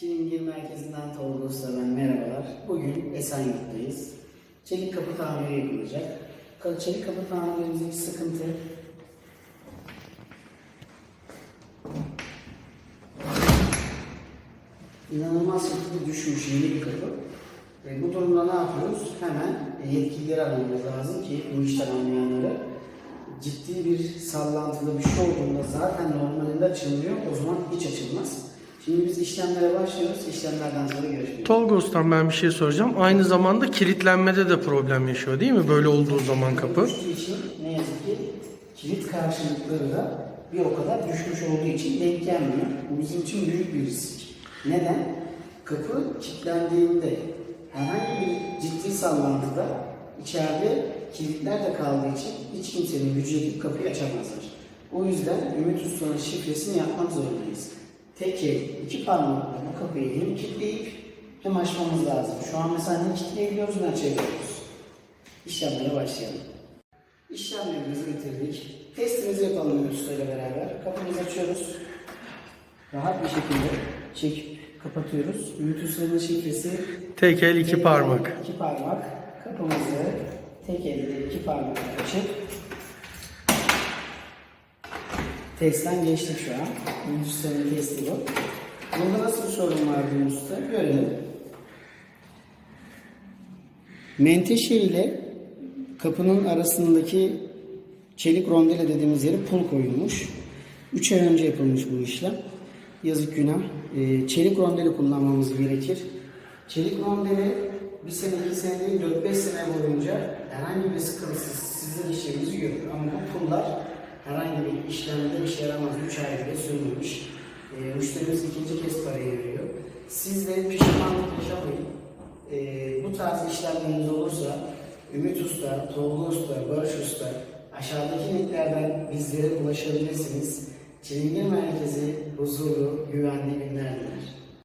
Çilingir Merkezi'nden Tolga Usta ben merhabalar. Bugün Esenyurt'tayız. Çelik kapı tamiri yapılacak. Çelik kapı tamirimizde bir sıkıntı. İnanılmaz şekilde düşmüş yeni bir kapı. E, bu durumda ne yapıyoruz? Hemen yetkilileri aramamız lazım ki bu işten anlayanları. Ciddi bir sallantıda bir şey olduğunda zaten normalinde açılmıyor. O zaman hiç açılmaz. Şimdi biz işlemlere başlıyoruz. İşlemlerden sonra görüşürüz. Tolga Ustam ben bir şey soracağım. Aynı zamanda kilitlenmede de problem yaşıyor değil mi? Böyle olduğu zaman kapı. Düştüğü için ne yazık ki kilit karşılıkları da bir o kadar düşmüş olduğu için denk gelmiyor. Bu bizim için büyük bir risk. Neden? Kapı kilitlendiğinde herhangi bir ciddi sallantıda içeride kilitler de kaldığı için hiç kimsenin gücü yetip kapıyı açamazlar. O yüzden Ümit Usta'nın şifresini yapmak zorundayız. Tek el, iki parmakla kapıyı hem kilitleyip hem açmamız lazım. Şu an mesela ne kilitleyebiliyoruz ne açabiliyoruz. İşlemlere başlayalım. İşlemlerimizi bitirdik. Testimizi yapalım ile beraber. Kapımızı açıyoruz. Rahat bir şekilde çekip kapatıyoruz. Ümit Usta'nın şifresi Tek el iki tek parmak. el, iki parmak. Kapımızı tek elde iki parmakla açıp testten geçtik şu an. Ümit Usta'nın testi bu. Burada nasıl bir sorun var Usta? Görelim. Menteşe ile kapının arasındaki çelik rondele dediğimiz yere pul koyulmuş. 3 ay önce yapılmış bu işlem. Yazık günah. Ee, çelik rondeli kullanmamız gerekir. Çelik rondeli bir sene, iki sene değil, 4-5 sene boyunca herhangi bir sıkıntısız sizin işlerinizi görür. Ama bu pullar herhangi bir işlemde işe yaramaz. 3 ay bile sürmemiş. Ee, müşterimiz ikinci kez parayı veriyor. Siz de pişmanlık yaşamayın. Ee, bu tarz işlemleriniz olursa Ümit Usta, Tolga Usta, Barış Usta aşağıdaki linklerden bizlere ulaşabilirsiniz. Çilingir Merkezi huzurlu, güvenli günler diler.